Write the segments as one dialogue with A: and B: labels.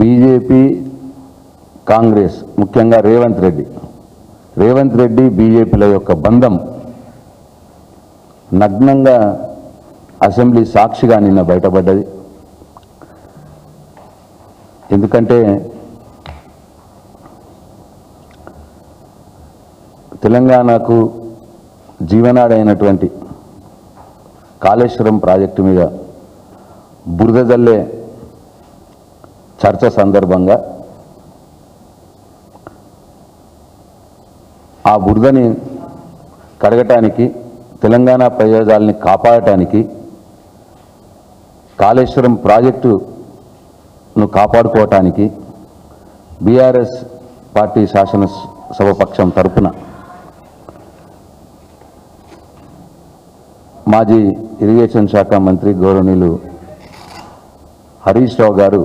A: BJP Congress ముఖ్యంగా రేవంత్ రెడ్డి. రేవంత్ రెడ్డి బీజేపీల యొక్క బంధం నగ్నంగా అసెంబ్లీ సాక్షిగా నిన్న బయటపడ్డది. ఎందుకంటే తెలంగాణకు జీవనాడైనటువంటి కాళేశ్వరం ప్రాజెక్టు మీద బురద జల్లే చర్చ సందర్భంగా ఆ బురదని కడగటానికి తెలంగాణ ప్రయోజనాల్ని కాపాడటానికి కాళేశ్వరం ప్రాజెక్టును కాపాడుకోవటానికి బీఆర్ఎస్ పార్టీ శాసనసభపక్షం తరపున మాజీ ఇరిగేషన్ శాఖ మంత్రి గౌరవనీయులు హరీష్ రావు గారు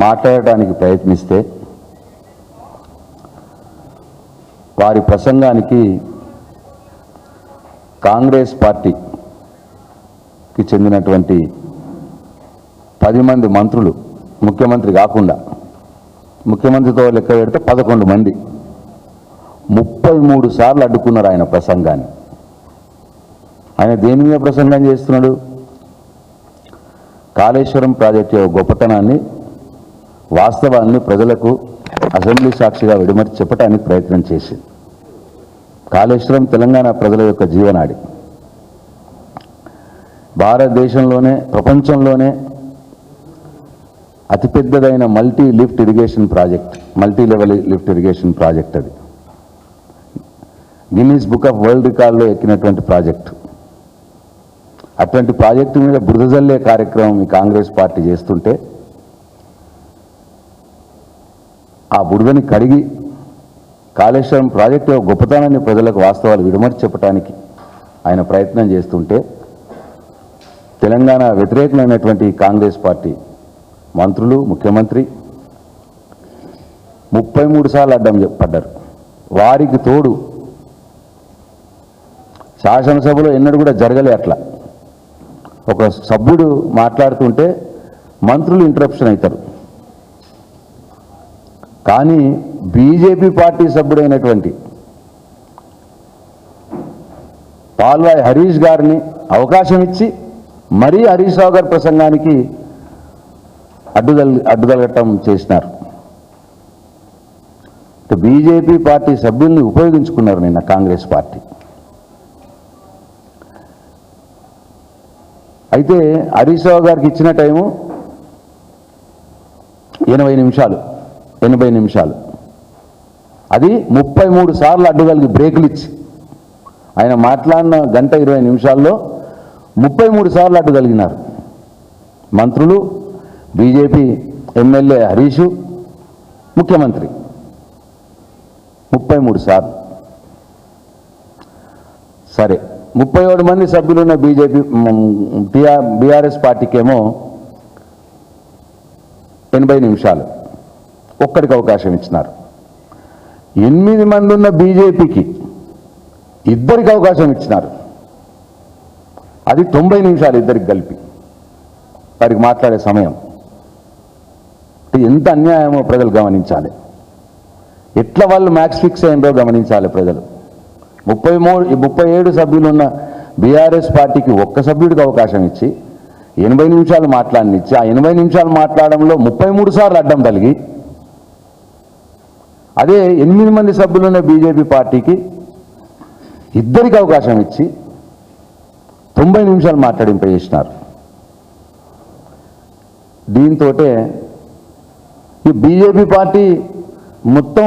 A: మాట్లాడటానికి ప్రయత్నిస్తే వారి ప్రసంగానికి కాంగ్రెస్ పార్టీకి చెందినటువంటి పది మంది మంత్రులు ముఖ్యమంత్రి కాకుండా ముఖ్యమంత్రితో లెక్క పెడితే పదకొండు మంది. ముప్పై మూడు సార్లు అడ్డుకున్నారు ఆయన ప్రసంగాన్ని. ఆయన దేని మీద ప్రసంగం చేస్తున్నాడు? కాళేశ్వరం ప్రాజెక్టు యొక్క గొప్పతనాన్ని వాస్తవాన్ని ప్రజలకు అసెంబ్లీ సాక్షిగా విడమర్చి చెప్పడానికి ప్రయత్నం చేసింది. కాళేశ్వరం తెలంగాణ ప్రజల యొక్క జీవనాడి. భారతదేశంలోనే ప్రపంచంలోనే అతిపెద్దదైన multi lift irrigation project multi level lift irrigation project అది. గిన్నీస్ బుక్ ఆఫ్ వరల్డ్ రికార్డులో ఎక్కినటువంటి ప్రాజెక్టు. అటువంటి ప్రాజెక్టు మీద బురదజల్లే కార్యక్రమం ఈ కాంగ్రెస్ పార్టీ చేస్తుంటే ఆ బుడిదని కడిగి కాళేశ్వరం ప్రాజెక్టు గొప్పతనాన్ని ప్రజలకు వాస్తవాలు విడమర్చి చెప్పడానికి ఆయన ప్రయత్నం చేస్తుంటే తెలంగాణ వ్యతిరేకమైనటువంటి కాంగ్రెస్ పార్టీ మంత్రులు ముఖ్యమంత్రి ముప్పై మూడు సార్లు అడ్డం పడ్డారు. వారికి తోడు శాసనసభలో ఎన్నడూ కూడా జరగలే అట్లా. ఒక సభ్యుడు మాట్లాడుతుంటే మంత్రులు ఇంటరప్షన్ అవుతారు. కానీ బీజేపీ పార్టీ సభ్యుడైనటువంటి పాల్వాయి హరీష్ గారిని అవకాశం ఇచ్చి మరీ హరీష్ రావు గారి ప్రసంగానికి అడ్డుదల్ అడ్డుదలగటం చేసినారు. బీజేపీ పార్టీ సభ్యుల్ని ఉపయోగించుకున్నారు నిన్న కాంగ్రెస్ పార్టీ. అయితే హరీష్ రావు గారికి ఇచ్చిన టైము ఎనభై నిమిషాలు. ఎనభై నిమిషాలు. అది ముప్పై మూడు సార్లు అడ్డుగలిగి బ్రేకులు ఇచ్చి. ఆయన మాట్లాడిన గంట ఇరవై నిమిషాల్లో ముప్పై మూడు సార్లు అడ్డుగలిగినారు మంత్రులు బీజేపీ ఎమ్మెల్యే హరీషు ముఖ్యమంత్రి. ముప్పై మూడు సార్లు. సరే ముప్పై ఏడు మంది సభ్యులున్న బీజేపీ టిఆర్ బీఆర్ఎస్ పార్టీకేమో ఎనభై నిమిషాలు. ఒక్కడికి అవకాశం ఇచ్చినారు. ఎనిమిది మంది ఉన్న బీజేపీకి ఇద్దరికి అవకాశం ఇచ్చినారు. అది తొంభై నిమిషాలు ఇద్దరికి కలిపి. వారికి మాట్లాడే సమయం. ఎంత అన్యాయమో ప్రజలు గమనించాలి. ఎట్లా వాళ్ళు మ్యాక్స్ ఫిక్స్ అయిందో గమనించాలి ప్రజలు. ముప్పై మూడు ముప్పై ఏడు సభ్యులున్న బీఆర్ఎస్ పార్టీకి ఒక్క సభ్యుడికి అవకాశం ఇచ్చి ఎనభై నిమిషాలు మాట్లాడనిచ్చి ఆ ఎనభై నిమిషాలు మాట్లాడడంలో ముప్పై మూడు సార్లు అడ్డం కలిగి అదే ఎనిమిది మంది సభ్యులున్న బీజేపీ పార్టీకి ఇద్దరికి అవకాశం ఇచ్చి తొంభై నిమిషాలు మాట్లాడింపజేసినారు దీంతో ఈ బీజేపీ పార్టీ మొత్తం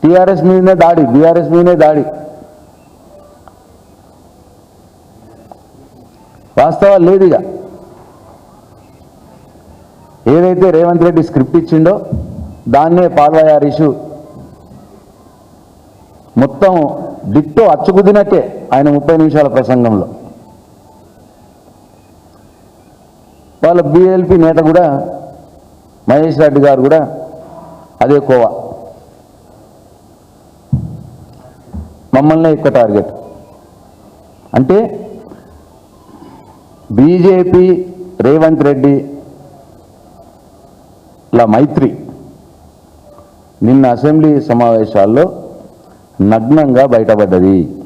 A: టీఆర్ఎస్ మీదనే దాడి బీఆర్ఎస్ మీదనే దాడి. వాస్తవాలు లేదు ఇక. ఏదైతే రేవంత్ రెడ్డి స్క్రిప్ట్ ఇచ్చిండో దాన్నే పాల్వాయి ఇష్యూ మొత్తం డిట్టో అచ్చుకుదినట్టే ఆయన ముప్పై నిమిషాల ప్రసంగంలో. వాళ్ళ బీఎల్పీ నేత కూడా మహేష్ రెడ్డి గారు కూడా అదే కోవా. మమ్మల్ని ఎక్కువ టార్గెట్. అంటే బీజేపీ రేవంత్ రెడ్డి లా మైత్రి నిన్న అసెంబ్లీ సమావేశాల్లో నగ్నంగా బయటపడ్డది.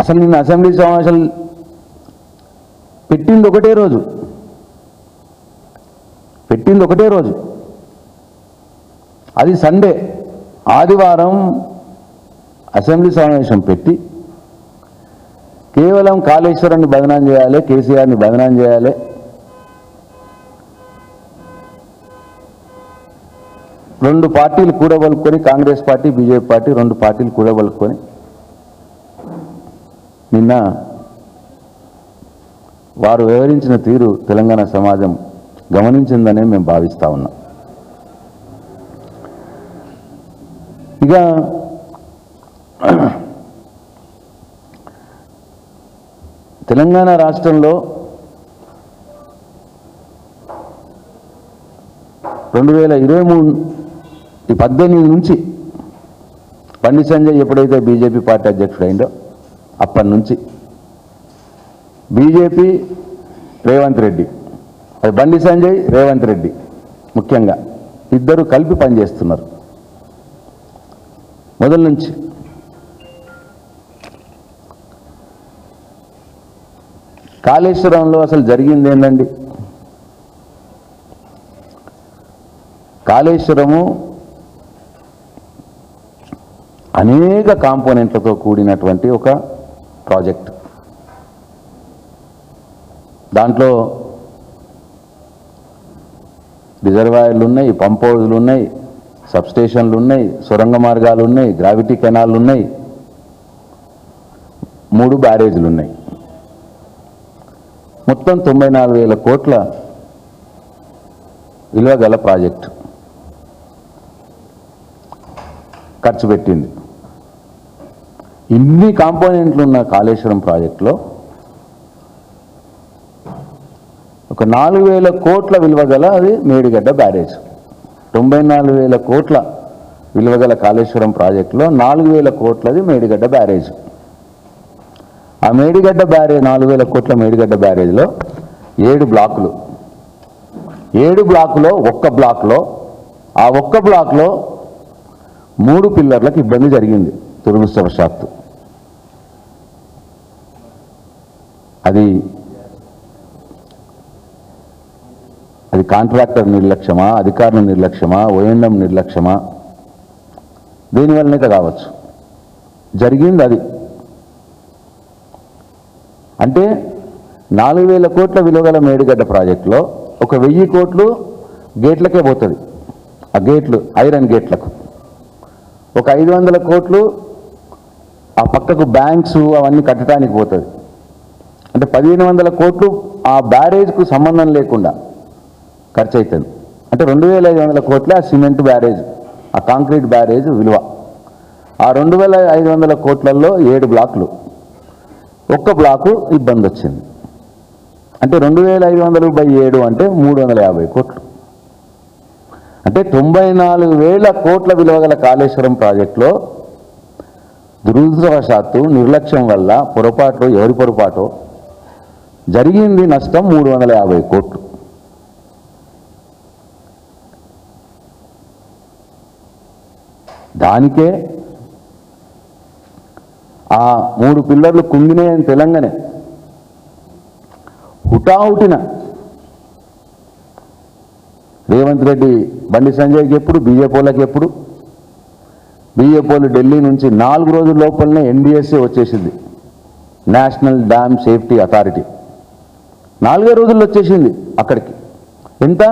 A: అసలు నిన్న అసెంబ్లీ సమావేశాలు పెట్టింది ఒకటే రోజు. పెట్టింది ఒకటే రోజు. అది సండే. ఆదివారం అసెంబ్లీ సమావేశం పెట్టి కేవలం కాళేశ్వరాన్ని బదనాం చేయాలి కేసీఆర్ని బదనాం చేయాలి రెండు పార్టీలు కూడబలుకొని కాంగ్రెస్ పార్టీ బీజేపీ పార్టీ రెండు పార్టీలు కూడబలుకొని నిన్న వారు వివరించిన తీరు తెలంగాణ సమాజం గమనించిందనే మేము భావిస్తా ఉన్నాం. ఇక తెలంగాణ రాష్ట్రంలో రెండు వేల ఇరవై మూడు ఈ పద్దెనిమిది నుంచి బండి సంజయ్ ఎప్పుడైతే బీజేపీ పార్టీ అధ్యక్షుడైందో అప్పటి నుంచి బీజేపీ రేవంత్ రెడ్డి అది బండి సంజయ్ రేవంత్ రెడ్డి ముఖ్యంగా ఇద్దరు కలిపి పనిచేస్తున్నారు. మొదల నుంచి కాళేశ్వరంలో అసలు జరిగింది ఏంటండి కాళేశ్వరము అనేక కాంపోనెంట్లతో కూడినటువంటి ఒక ప్రాజెక్ట్. దాంట్లో రిజర్వాయర్లు ఉన్నాయి పంప్ హౌజులు ఉన్నాయి సబ్స్టేషన్లు ఉన్నాయి సొరంగ మార్గాలు ఉన్నాయి గ్రావిటీ కెనాల్లు ఉన్నాయి మూడు బ్యారేజీలు ఉన్నాయి మొత్తం తొంభై నాలుగు వేల కోట్ల విలువ గల ప్రాజెక్టు ఖర్చు పెట్టింది. ఇన్ని కాంపోనెంట్లు ఉన్న కాళేశ్వరం ప్రాజెక్టులో ఒక నాలుగు వేల కోట్ల విలువ గల అది మేడిగడ్డ బ్యారేజ్. తొంభై నాలుగు వేల కోట్ల విలువ గల కాళేశ్వరం ప్రాజెక్టులో నాలుగు వేల కోట్లది మేడిగడ్డ బ్యారేజ్. ఆ మేడిగడ్డ బ్యారేజ్ నాలుగు వేల కోట్ల మేడిగడ్డ బ్యారేజ్లో ఏడు బ్లాకులు. ఏడు బ్లాకులో ఒక్క బ్లాక్లో ఆ ఒక్క బ్లాక్లో మూడు పిల్లర్లకు ఇబ్బంది జరిగింది దురదృష్టవశాత్తు. అది అది కాంట్రాక్టర్ నిర్లక్ష్యమా అధికారుల నిర్లక్ష్యమా ఓఎండం నిర్లక్ష్యమా? దేనివల్లనైతే కావచ్చు. జరిగింది అది. అంటే నాలుగు వేల కోట్ల విలువగల మేడిగడ్డ ప్రాజెక్టులో ఒక వెయ్యి కోట్లు గేట్లకే పోతుంది. ఆ గేట్లు ఐరన్ గేట్లకు. ఒక ఐదు వందల కోట్లు ఆ పక్కకు బ్యాంక్స్ అవన్నీ కట్టడానికి పోతుంది. అంటే పదిహేను వందల కోట్లు ఆ బ్యారేజ్కు సంబంధం లేకుండా ఖర్చు అవుతుంది అంటే రెండు వేల ఐదు వందల కోట్ల ఆ సిమెంట్ బ్యారేజ్ ఆ కాంక్రీట్ బ్యారేజ్ విలువ. ఆ రెండు వేల ఐదు వందల కోట్లలో ఏడు బ్లాకులు. ఒక్క బ్లాకు ఇబ్బంది వచ్చింది అంటే రెండు వేల ఐదు వందలు బై ఏడు అంటే మూడు వందల యాభై కోట్లు. అంటే తొంభై నాలుగు వేల కోట్ల విలువ గల కాళేశ్వరం ప్రాజెక్టులో దురదృష్టవశాత్తు నిర్లక్ష్యం వల్ల పొరపాటు ఎవరి పొరపాటో జరిగింది నష్టం మూడు వందల యాభై కోట్లు. దానికే ఆ మూడు పిల్లర్లు కుంగినాయని తెలంగాణ. హుటాహుటిన రేవంత్ రెడ్డి బండి సంజయ్కి ఎప్పుడు బీజేపీలకు ఎప్పుడు? బీజేపీలు ఢిల్లీ నుంచి నాలుగు రోజుల లోపలనే ఎన్డీఎస్ఏ వచ్చేసింది. National dam safety authority. నాలుగే రోజుల్లో వచ్చేసింది అక్కడికి. ఎంత?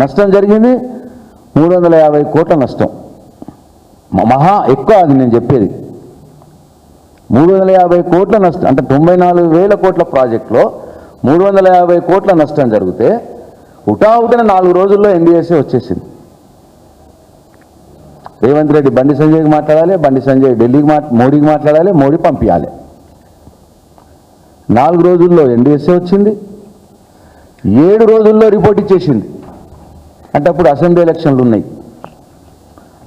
A: నష్టం జరిగింది? మూడు వందల యాభై కోట్ల నష్టం. మహా ఎక్కువ అది నేను చెప్పేది. మూడు వందల యాభై కోట్ల నష్టం అంటే తొంభై నాలుగు వేల కోట్ల ప్రాజెక్టులో మూడు వందల యాభై కోట్ల నష్టం జరిగితే ఉటావుటిన నాలుగు రోజుల్లో ఎన్డీఎస్ఏ వచ్చేసింది. రేవంత్ రెడ్డి బండి సంజయ్కి మాట్లాడాలి బండి సంజయ్ ఢిల్లీకి మా మోడీకి మాట్లాడాలి మోడీ పంపించాలి నాలుగు రోజుల్లో ఎన్డీఎస్ఏ వచ్చింది. ఏడు రోజుల్లో రిపోర్ట్ ఇచ్చేసింది. అంటే అప్పుడు అసెంబ్లీ ఎలక్షన్లు ఉన్నాయి.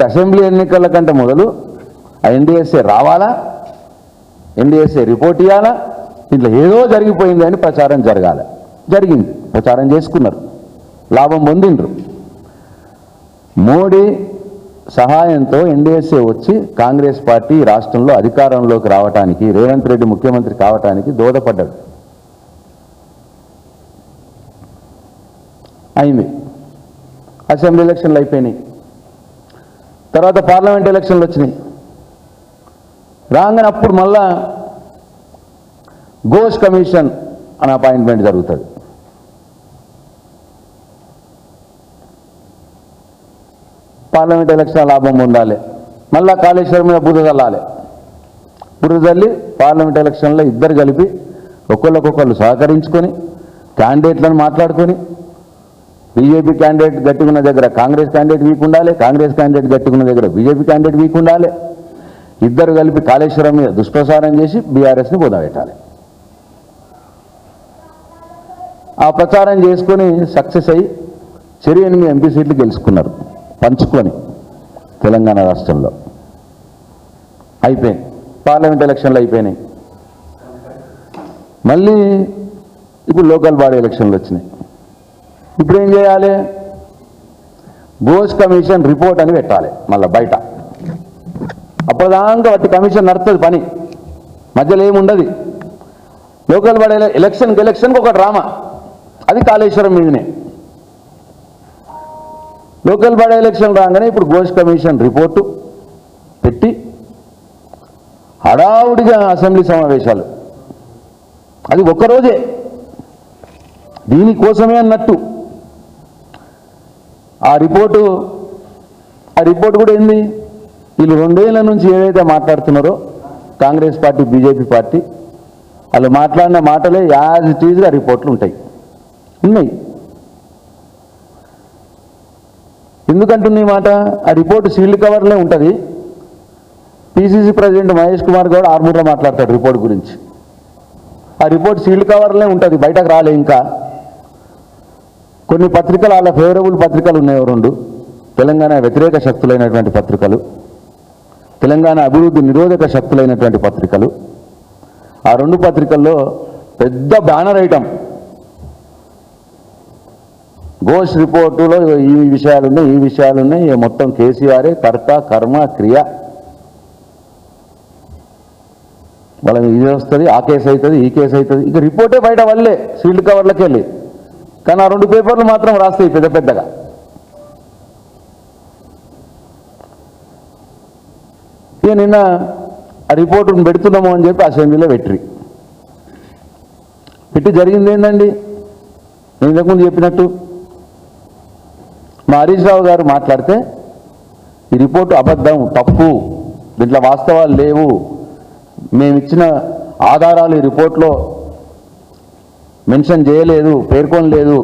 A: అసెంబ్లీ ఎన్నికల కంటే మొదలు ఆ ఎన్డీఎస్ఏ రావాలా? ఎన్డీఎస్ఏ రిపోర్ట్ ఇవ్వాలా ఇట్లా ఏదో జరిగిపోయింది అని ప్రచారం జరగాలి. జరిగింది. ప్రచారం చేసుకున్నారు. లాభం పొందిండ్రు. మోడీ సహాయంతో ఎన్డీఎస్ఏ వచ్చి కాంగ్రెస్ పార్టీ రాష్ట్రంలో అధికారంలోకి రావటానికి రేవంత్ రెడ్డి ముఖ్యమంత్రి కావటానికి దోహదపడ్డాడు. అయింది. అసెంబ్లీ ఎలక్షన్లు అయిపోయినాయి. తర్వాత పార్లమెంట్ ఎలక్షన్లు వచ్చినాయి. రాగానే అప్పుడు మళ్ళా గోష్ కమిషన్ అనే అపాయింట్మెంట్ జరుగుతుంది. పార్లమెంట్ ఎలక్షన్ లాభం పొందాలి మళ్ళా కాళేశ్వరం మీద బురద చల్లాలి. బురద చల్లి పార్లమెంట్ ఎలక్షన్లో ఇద్దరు కలిపి ఒకళ్ళకొకళ్ళు సహకరించుకొని క్యాండిడేట్లను మాట్లాడుకొని బీజేపీ క్యాండిడేట్ గట్టుకున్న దగ్గర కాంగ్రెస్ క్యాండిడేట్ వీక్ ఉండాలి కాంగ్రెస్ క్యాండిడేట్ గట్టుకున్న దగ్గర బీజేపీ క్యాండిడేట్ వీక్ ఉండాలి. ఇద్దరు కలిపి కాళేశ్వరం మీద దుష్ప్రసారం చేసి బీఆర్ఎస్ని బోధపెట్టాలి ఆ ప్రచారం చేసుకొని సక్సెస్ అయ్యి చెరి ఎనిమిది ఎంపీ సీట్లు గెలుచుకున్నారు పంచుకొని తెలంగాణ రాష్ట్రంలో. అయిపోయింది. పార్లమెంట్ ఎలక్షన్లు అయిపోయినాయి. మళ్ళీ ఇప్పుడు లోకల్ బాడీ ఎలక్షన్లు వచ్చినాయి. ఇప్పుడు ఏం చేయాలి? బోస్ కమిషన్ రిపోర్ట్ అని పెట్టాలి మళ్ళీ బయట. అప్పటిదాకా వాటి కమిషన్ నడుస్తుంది పని. మధ్యలో ఏముండదు లోకల్ బాడీ ఎలక్షన్కి ఎలక్షన్కి ఒక డ్రామా. అది కాళేశ్వరం మీదనే. లోకల్ బడే ఎలక్షన్ రాగానే ఇప్పుడు ఘోష్ కమిషన్ రిపోర్టు పెట్టి హడావుడిగా అసెంబ్లీ సమావేశాలు. అది ఒక్కరోజే. దీనికోసమే అన్నట్టు. ఆ రిపోర్టు ఆ రిపోర్ట్ కూడా ఏంది? వీళ్ళు రెండేళ్ళ నుంచి ఏదైతే మాట్లాడుతున్నారో కాంగ్రెస్ పార్టీ బీజేపీ పార్టీ వాళ్ళు మాట్లాడిన మాటలే యాజ్ ఇట్ ఈజ్గా రిపోర్ట్లు ఉంటాయి. ఉన్నాయి. ఎందుకంటున్నాయి మాట? ఆ రిపోర్ట్ సీల్డ్ కవర్లే ఉంటుంది. పిసిసి ప్రెసిడెంట్ మహేష్ కుమార్ గౌడ్ ఆర్మూర్లో మాట్లాడతాడు రిపోర్ట్ గురించి. ఆ రిపోర్ట్ సీల్డ్ కవర్లే ఉంటుంది బయటకు రాలే ఇంకా. కొన్ని పత్రికలు వాళ్ళ ఫేవరబుల్ పత్రికలు ఉన్నాయి రెండు. తెలంగాణ వ్యతిరేక శక్తులైనటువంటి పత్రికలు తెలంగాణ అభివృద్ధి నిరోధక శక్తులైనటువంటి పత్రికలు. ఆ రెండు పత్రికల్లో పెద్ద బ్యానర్ ఐటమ్. ఘోష్ రిపోర్టులో ఈ విషయాలు ఉన్నాయి ఈ విషయాలు ఉన్నాయి మొత్తం కేసీఆరే కర్త కర్మ క్రియ. వాళ్ళకి ఇది వస్తుంది ఆ కేసు అవుతుంది ఈ కేసు అవుతుంది ఇక రిపోర్టే బయట వల్లే సీల్డ్ కవర్లకి వెళ్ళి కానీ ఆ రెండు పేపర్లు మాత్రం రాస్తాయి పెద్ద పెద్దగా. ఇక నిన్న ఆ రిపోర్టును పెడుతున్నాము అని చెప్పి అసెంబ్లీలో పెట్టిరి పెట్టి జరిగింది ఏంటండి నేను ఇంతకుముందు చెప్పినట్టు మా హరీష్ రావు గారు మాట్లాడితే ఈ రిపోర్టు అబద్ధం తప్పు దీంట్లో వాస్తవాలు లేవు. మేము ఇచ్చిన ఆధారాలు ఈ రిపోర్ట్లో మెన్షన్ చేయలేదు పేర్కొనలేదు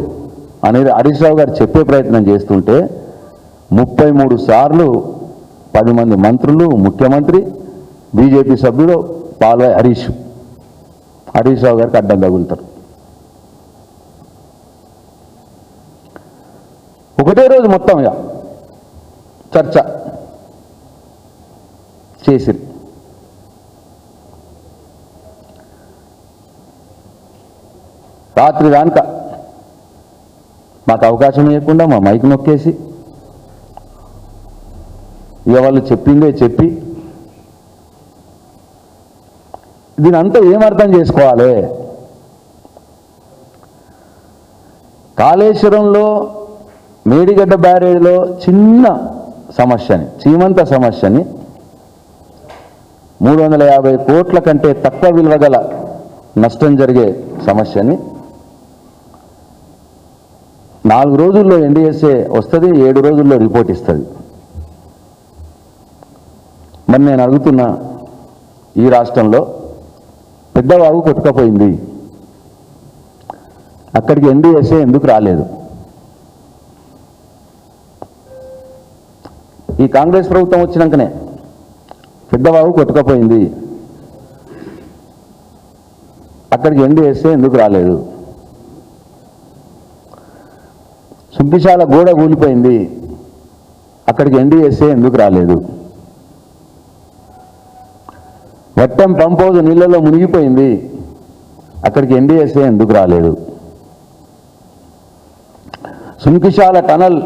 A: అనేది హరీష్ రావు గారు చెప్పే ప్రయత్నం చేస్తుంటే ముప్పై మూడు సార్లు పది మంది మంత్రులు ముఖ్యమంత్రి బీజేపీ సభ్యులు పాల్వాయి హరీష్. హరీష్ రావు గారికి అడ్డం తగులుతారు. ఒకటే రోజు మొత్తం ఇక చర్చ చేసిరు రాత్రి దానిక మాకు అవకాశం ఇవ్వకుండా మా మైక్ నొక్కేసి. ఇక వాళ్ళు చెప్పిందే చెప్పి. దీని అంతా ఏమర్థం చేసుకోవాలి? కాళేశ్వరంలో మేడిగడ్డ బ్యారేజ్లో చిన్న సమస్యని చీమంత సమస్యని మూడు వందల యాభై కోట్ల కంటే తక్కువ విలువ గల నష్టం జరిగే సమస్యని నాలుగు రోజుల్లో ఎన్డీఎస్ఏ వస్తుంది ఏడు రోజుల్లో రిపోర్ట్ ఇస్తుంది. మరి నేను అడుగుతున్నా ఈ రాష్ట్రంలో పెద్దవాగు కొట్టుకపోయింది. అక్కడికి ఎన్డీఎస్ఏ ఎందుకు రాలేదు? ఈ కాంగ్రెస్ ప్రభుత్వం వచ్చినాకనే పెద్దవాగు కొట్టుకపోయింది. అక్కడికి ఎన్డీఎస్ఏ ఎందుకు రాలేదు? సుంకిశాల గోడ కూలిపోయింది అక్కడికి ఎన్డీఎస్ఏ ఎందుకు రాలేదు? వట్టం పంప్ హౌస్ నీళ్ళలో మునిగిపోయింది. అక్కడికి ఎన్డీఎస్ఏ ఎందుకు రాలేదు? సుంకిశాల టనల్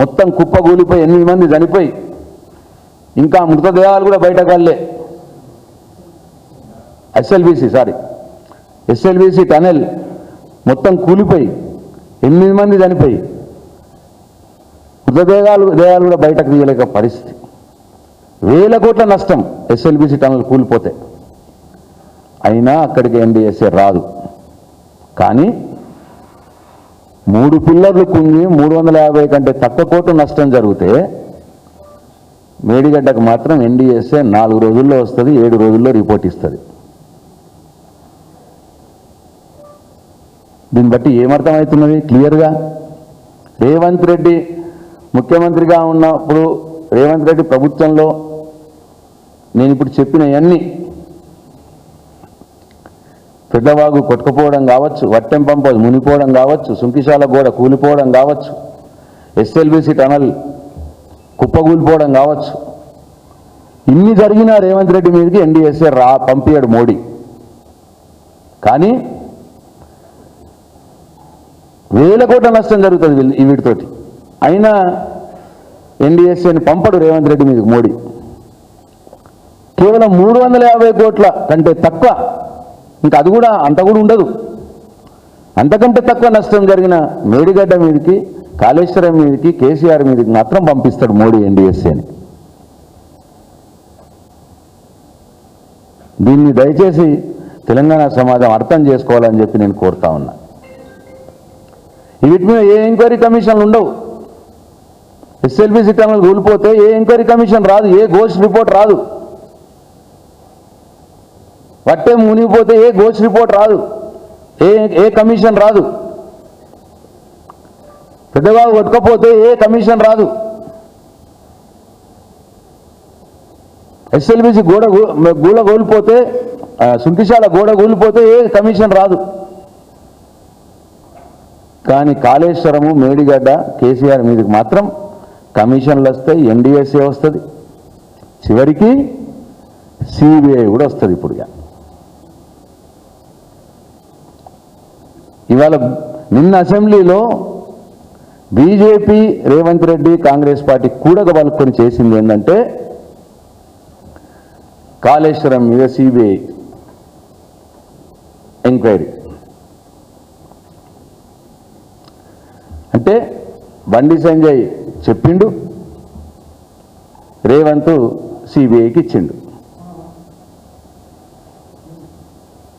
A: మొత్తం కుప్పగూలిపోయి ఎనిమిది మంది చనిపోయి ఇంకా మృతదేహాలు కూడా బయట కల్లే ఎస్ఎల్బిసి సారీ. ఎస్ఎల్బిసి టనల్ మొత్తం కూలిపోయి ఎనిమిది మంది చనిపోయి మృతదేహాలు దేహాలు కూడా బయటకు తీయలేక పరిస్థితి. వేల కోట్ల నష్టం ఎస్ఎల్బిసి టన్నులు కూలిపోతే. అయినా అక్కడికి ఎన్డీఎస్ఏ రాదు. కానీ మూడు పిల్లర్లు కుంగి మూడు వందల యాభై కంటే తక్కువ కోట్లు నష్టం జరిగితే మేడిగడ్డకు మాత్రం ఎన్డీఎస్ఏ నాలుగు రోజుల్లో వస్తుంది ఏడు రోజుల్లో రిపోర్ట్ ఇస్తుంది. దీన్ని బట్టి ఏమర్థమవుతున్నది? క్లియర్గా? రేవంత్ రెడ్డి ముఖ్యమంత్రిగా ఉన్నప్పుడు రేవంత్ రెడ్డి ప్రభుత్వంలో నేను ఇప్పుడు చెప్పినవన్నీ పెద్దవాగు కొట్టుకుపోవడం కావచ్చు వట్టెం పంప మునిపోవడం కావచ్చు సుంకిశాల గోడ కూలిపోవడం కావచ్చు ఎస్ఎల్బిసి టనల్ కుప్పకూలిపోవడం కావచ్చు. ఇన్ని జరిగినా రేవంత్ రెడ్డి మీదకి ఎన్డీఎస్ఏ రా పంపించాడు మోడీ. కానీ వేల కోట్ల నష్టం జరుగుతుంది వీళ్ళ- వీటితోటి అయినా ఎన్డీఎస్ఏని పంపడు రేవంత్ రెడ్డి మీదకి మోడీ. కేవలం మూడు వందల యాభై కోట్ల కంటే తక్కువ. ఇంకా అది కూడా అంత కూడా ఉండదు. అంతకంటే తక్కువ నష్టం జరిగిన మేడిగడ్డ మీదకి కాళేశ్వరం మీదకి కేసీఆర్ మీదకి మాత్రం పంపిస్తాడు మోడీ ఎన్డీఎస్ఏని దీన్ని దయచేసి తెలంగాణ సమాజం అర్థం చేసుకోవాలని చెప్పి నేను కోరుతా ఉన్నా. వీటి మీద ఏ ఎంక్వైరీ కమిషన్లు ఉండవు. ఎస్ఎల్బిసి సిట్టంలో కూలిపోతే ఏ ఎంక్వైరీ కమిషన్ రాదు ఏ గోస్ట్ రిపోర్ట్ రాదు. వట్టే మునిగిపోతే ఏ గోస్ట్ రిపోర్ట్ రాదు ఏ ఏ కమిషన్ రాదు. పెద్దబాబు కొట్టుకపోతే ఏ కమిషన్ రాదు. ఎస్ఎల్బిసి గోడ గూడ కూలిపోతే ఆ, సుంకిశాల గోడ కూలిపోతే ఏ కమిషన్ రాదు. కానీ కాళేశ్వరము మేడిగడ్డ కేసీఆర్ మీదకి మాత్రం కమిషన్లు వస్తాయి ఎన్డీఎస్ఏ వస్తుంది చివరికి సిబిఐ కూడా వస్తుంది ఇప్పుడు ఇక. ఇవాళ నిన్న అసెంబ్లీలో BJP Revanth Reddy Congress party కూడక చేసింది ఏంటంటే కాళేశ్వరం మీద సిబిఐ ఎంక్వైరీ అంటే బండి సంజయ్ చెప్పిండు. రేవంత్ సిబిఐకి ఇచ్చిండు.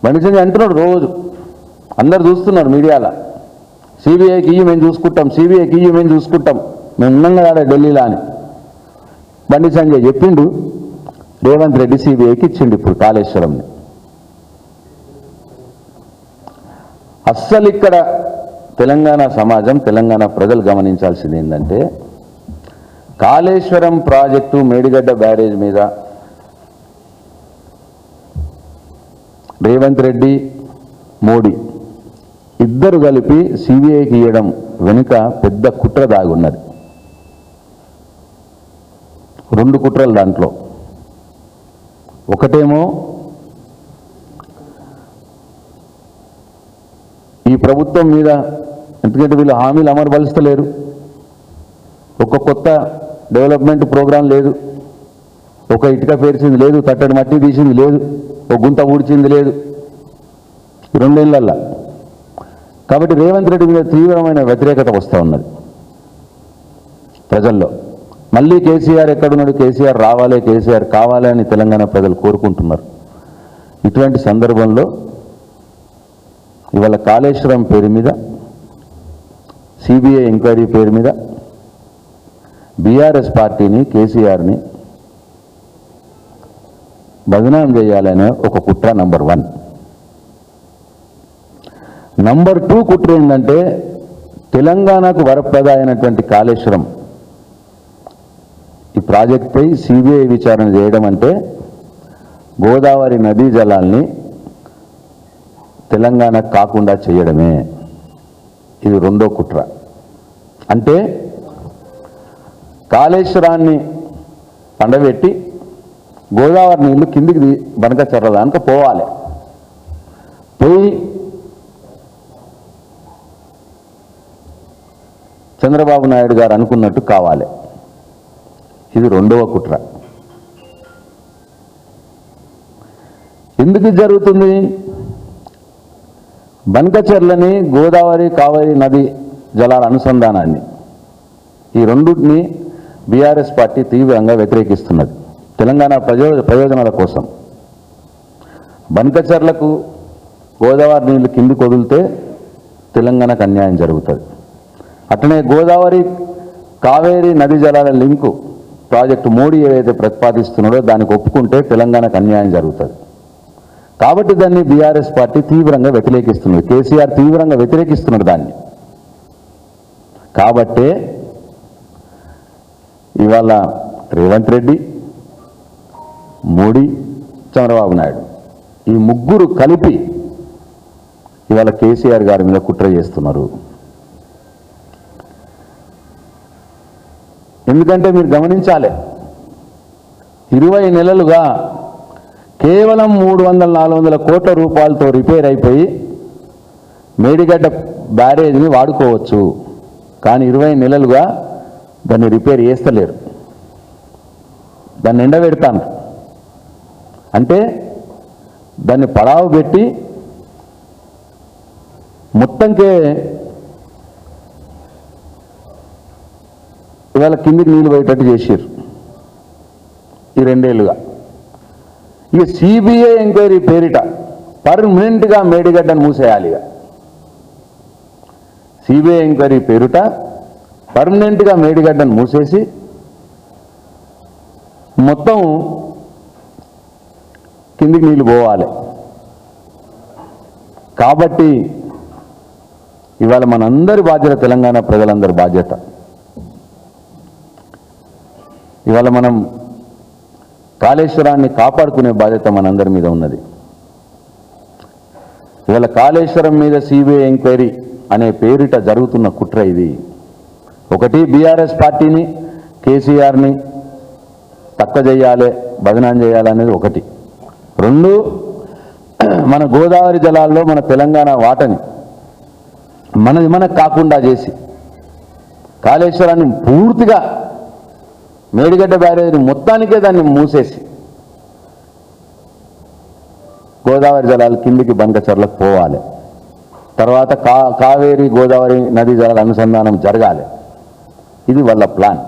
A: మనిషిని అంటున్నాడు రోజు. అందరు చూస్తున్నారు మీడియాలో. సిబిఐకి ఇయ్యి మేము చూసుకుంటాం సిబిఐకి ఇయ్యి మేము చూసుకుంటాం. మేము ఉన్నాం కదా ఢిల్లీలో అని. బండి సంజయ్ చెప్పిండు రేవంత్ రెడ్డి సిబిఐకి ఇచ్చిండు ఇప్పుడు కాళేశ్వరంని. అస్సలు ఇక్కడ తెలంగాణ సమాజం తెలంగాణ ప్రజలు గమనించాల్సింది ఏంటంటే కాళేశ్వరం ప్రాజెక్టు మేడిగడ్డ బ్యారేజ్ మీద రేవంత్ రెడ్డి మోడీ ఇద్దరు కలిపి సిబిఐకి ఇవ్వడం వెనుక పెద్ద కుట్ర దాగున్నది. రెండు కుట్రలు దాంట్లో. ఒకటేమో ఈ ప్రభుత్వం మీద ఎందుకంటే వీళ్ళు హామీలు అమలుపరుస్తలేరు ఒక కొత్త డెవలప్మెంట్ ప్రోగ్రాం లేదు. ఒక ఇటుక పేర్చింది లేదు తట్టడి మట్టి తీసింది లేదు ఒక గుంత ఊడ్చింది లేదు. రెండేళ్ళల్లా కాబట్టి రేవంత్ రెడ్డి మీద తీవ్రమైన వ్యతిరేకత వస్తూ ఉన్నది. ప్రజల్లో. మళ్ళీ కేసీఆర్ ఎక్కడున్నాడు? కేసీఆర్ రావాలి కేసీఆర్ కావాలి అని తెలంగాణ ప్రజలు కోరుకుంటున్నారు. ఇటువంటి సందర్భంలో ఇవాళ కాళేశ్వరం పేరు మీద సిబిఐ ఎంక్వైరీ పేరు మీద బీఆర్ఎస్ పార్టీని కేసీఆర్ని బదనాం చేయాలనే ఒక కుట్ర నంబర్ వన్. నంబర్ టూ కుట్ర ఏంటంటే తెలంగాణకు వరప్రద అయినటువంటి కాళేశ్వరం. ఈ ప్రాజెక్ట్పై సిబిఐ విచారణ చేయడం అంటే గోదావరి నదీ జలాల్ని తెలంగాణ కాకుండా చేయడమే. ఇది రెండో కుట్ర. అంటే కాళేశ్వరాన్ని పండబెట్టి గోదావరి నీళ్ళు కిందికి బనకచర్ర దానికి పోవాలి. పోయి చంద్రబాబు నాయుడు గారు అనుకున్నట్టు కావాలి. ఇది రెండవ కుట్ర. ఎందుకు జరుగుతుంది? బనకచెర్లని గోదావరి కావేరి నది జలాల అనుసంధానాన్ని. ఈ రెండుని బీఆర్ఎస్ పార్టీ తీవ్రంగా వ్యతిరేకిస్తున్నది. తెలంగాణ ప్రజో ప్రయోజనాల కోసం. బనకచర్లకు గోదావరి నీళ్ళు కిందికి వదిలితే తెలంగాణకు అన్యాయం జరుగుతుంది. అట్లనే గోదావరి కావేరి నది జలాల లింకు ప్రాజెక్టు మోడీ ఏదైతే ప్రతిపాదిస్తున్నాడో దానికి ఒప్పుకుంటే తెలంగాణకు అన్యాయం జరుగుతుంది. కాబట్టి దాన్ని బీఆర్ఎస్ పార్టీ తీవ్రంగా వ్యతిరేకిస్తున్నది. కేసీఆర్ తీవ్రంగా వ్యతిరేకిస్తున్నాడు దాన్ని. కాబట్టే ఇవాళ రేవంత్ రెడ్డి మోడీ చంద్రబాబు నాయుడు ఈ ముగ్గురు కలిపి ఇవాళ కేసీఆర్ గారి మీద కుట్ర చేస్తున్నారు. ఎందుకంటే మీరు గమనించాలి ఇరవై నెలలుగా కేవలం మూడు వందల నాలుగు వందల కోట్ల రూపాయలతో రిపేర్ అయిపోయి మేడిగడ్డ బ్యారేజ్ని వాడుకోవచ్చు. కానీ ఇరవై నెలలుగా దాన్ని రిపేర్ చేస్తలేరు. దాన్ని ఎండబెడతాను. అంటే దాన్ని పడావు పెట్టి మొత్తంకే ఇవాళ కిందికి నీళ్ళు పోయేటట్టు చేసారు ఈ రెండేళ్ళుగా. ఇక సిబిఐ ఎంక్వైరీ పేరిట పర్మనెంట్గా మేడిగడ్డను మూసేయాలి ఇక సిబిఐ ఎంక్వైరీ పేరుట పర్మనెంట్గా మేడిగడ్డను మూసేసి మొత్తం కిందికి నీళ్ళు పోవాలి. కాబట్టి ఇవాళ మనందరి బాధ్యత తెలంగాణ ప్రజలందరి బాధ్యత. ఇవాళ మనం కాళేశ్వరాన్ని కాపాడుకునే బాధ్యత మనందరి మీద ఉన్నది. ఇవాళ కాళేశ్వరం మీద సిబిఐ ఎంక్వైరీ అనే పేరిట జరుగుతున్న కుట్ర ఇది. ఒకటి బీఆర్ఎస్ పార్టీని కేసీఆర్ని తక్కువ చేయాలి బదనాం చేయాలి అనేది ఒకటి. రెండు మన గోదావరి జలాల్లో మన తెలంగాణ వాటని మనది మనకు కాకుండా చేసి కాళేశ్వరాన్ని పూర్తిగా మేడిగడ్డ బ్యారేజ్ మొత్తానికే దాన్ని మూసేసి గోదావరి జలాలు కిందికి బంకచర్లకు పోవాలి. తర్వాత కా కావేరి గోదావరి నదీ జలాల అనుసంధానం జరగాలి. ఇది వాళ్ళ ప్లాన్.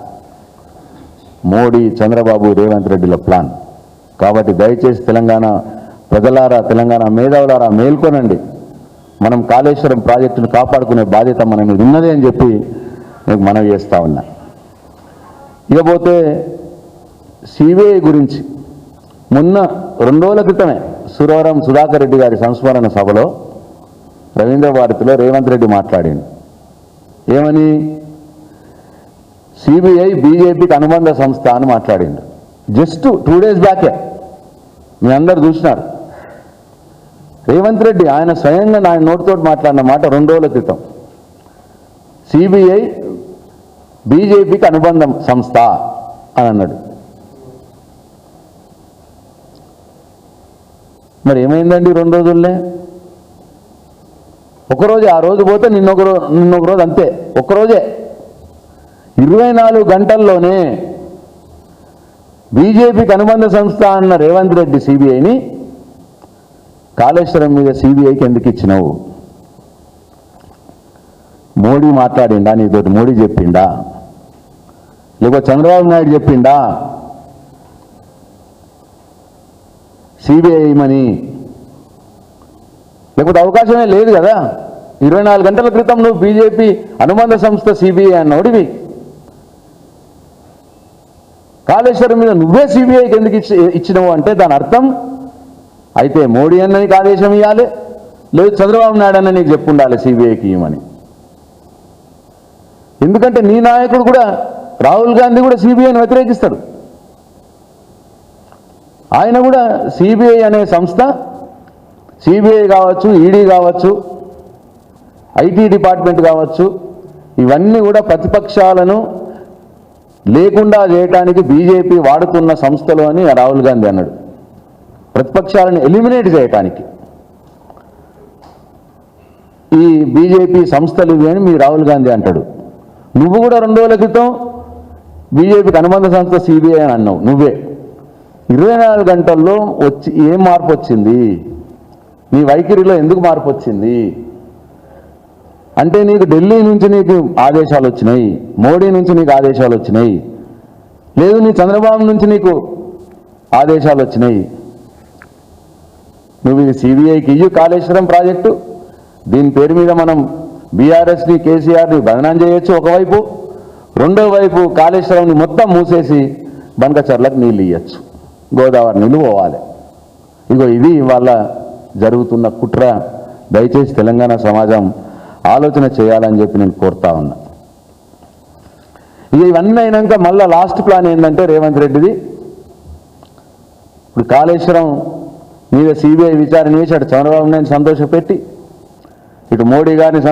A: మోడీ చంద్రబాబు రేవంత్ రెడ్డిల ప్లాన్. కాబట్టి దయచేసి తెలంగాణ ప్రజలారా తెలంగాణ మేధావులారా మేల్కొనండి. మనం కాళేశ్వరం ప్రాజెక్టును కాపాడుకునే బాధ్యత మన మీద ఉన్నది అని చెప్పి నీకు మనవి చేస్తా ఉన్నా. ఇకపోతే సిబిఐ గురించి మొన్న రెండు రోజుల క్రితమే సురవరం సుధాకర్ రెడ్డి గారి సంస్మరణ సభలో రవీంద్ర భారతిలో రేవంత్ రెడ్డి మాట్లాడింది ఏమని? సిబిఐ బీజేపీకి అనుబంధ సంస్థ అని మాట్లాడిండు. జస్ట్ టూ డేస్ బ్యాకే మీ అందరు చూసినారు. రేవంత్ రెడ్డి ఆయన స్వయంగా ఆయన నోటితో మాట్లాడిన మాట రెండు రోజుల క్రితం. సిబిఐ బీజేపీకి అనుబంధం సంస్థ అని అన్నాడు. మరి ఏమైందండి రెండు రోజుల్లే ఒకరోజు ఆ రోజు పోతే నిన్నొక రోజు నిన్నొక రోజు అంతే. ఒక్కరోజే ఇరవై నాలుగు గంటల్లోనే బీజేపీకి అనుబంధ సంస్థ అన్న రేవంత్ రెడ్డి సిబిఐని కాళేశ్వరం మీద సిబిఐకి ఎందుకు ఇచ్చినావు? మోడీ మాట్లాడిండా? నీతోటి మోడీ చెప్పిండా? లేకపోతే చంద్రబాబు నాయుడు చెప్పిండా? సిబిఐ మని. లేకపోతే అవకాశమే లేదు కదా? ఇరవై నాలుగు గంటల క్రితం నువ్వు బీజేపీ అనుబంధ సంస్థ సిబిఐ అన్నోడివి కాళేశ్వరం మీద నువ్వే సిబిఐకి ఎందుకు ఇచ్చి ఇచ్చినావు అంటే దాని అర్థం అయితే మోడీ అన్నని ఆదేశం ఇవ్వాలి లేదు చంద్రబాబు నాయుడు అన్న నీకు చెప్పుండాలి సిబిఐకి ఇవ్వమని. ఎందుకంటే నీ నాయకుడు కూడా రాహుల్ గాంధీ కూడా సిబిఐని వ్యతిరేకిస్తాడు. ఆయన కూడా సిబిఐ అనే సంస్థ సిబిఐ కావచ్చు ఈడీ కావచ్చు ఐటీ డిపార్ట్మెంట్ కావచ్చు ఇవన్నీ కూడా ప్రతిపక్షాలను లేకుండా చేయటానికి బీజేపీ వాడుతున్న సంస్థలు అని రాహుల్ గాంధీ అన్నాడు. ప్రతిపక్షాలను ఎలిమినేట్ చేయటానికి. ఈ బీజేపీ సంస్థలు ఇవి అని మీ రాహుల్ గాంధీ అంటాడు. నువ్వు కూడా రెండు రోజుల క్రితం బీజేపీకి అనుబంధ సంస్థ సిబిఐ అని అన్నావు. నువ్వే. ఇరవై నాలుగు గంటల్లో వచ్చి ఏం మార్పు వచ్చింది? నీ వైఖరిలో ఎందుకు మార్పు వచ్చింది? అంటే నీకు ఢిల్లీ నుంచి నీకు ఆదేశాలు వచ్చినాయి మోడీ నుంచి నీకు ఆదేశాలు వచ్చినాయి లేదు నీ చంద్రబాబు నుంచి నీకు ఆదేశాలు వచ్చినాయి. నువ్వు ఇది సిబిఐకి ఇయ్యు కాళేశ్వరం ప్రాజెక్టు దీని పేరు మీద మనం బీఆర్ఎస్ని కేసీఆర్ని బదనాం చేయొచ్చు ఒకవైపు రెండో వైపు కాళేశ్వరంని మొత్తం మూసేసి బంకచర్లకు నీళ్ళు ఇవ్వచ్చు గోదావరి నీళ్ళు పోవాలి. ఇగో ఇది ఇవాళ జరుగుతున్న కుట్ర. దయచేసి తెలంగాణ సమాజం ఆలోచన చేయాలని చెప్పి నేను కోరుతా ఉన్నా. ఇక ఇవన్నీ అయినాక మళ్ళీ లాస్ట్ ప్లాన్ ఏంటంటే రేవంత్ రెడ్డిది. ఇప్పుడు కాళేశ్వరం మీద సిబిఐ విచారణ చేసి అటు చంద్రబాబు నాయుడు సంతోషపెట్టి ఇటు మోడీ గారిని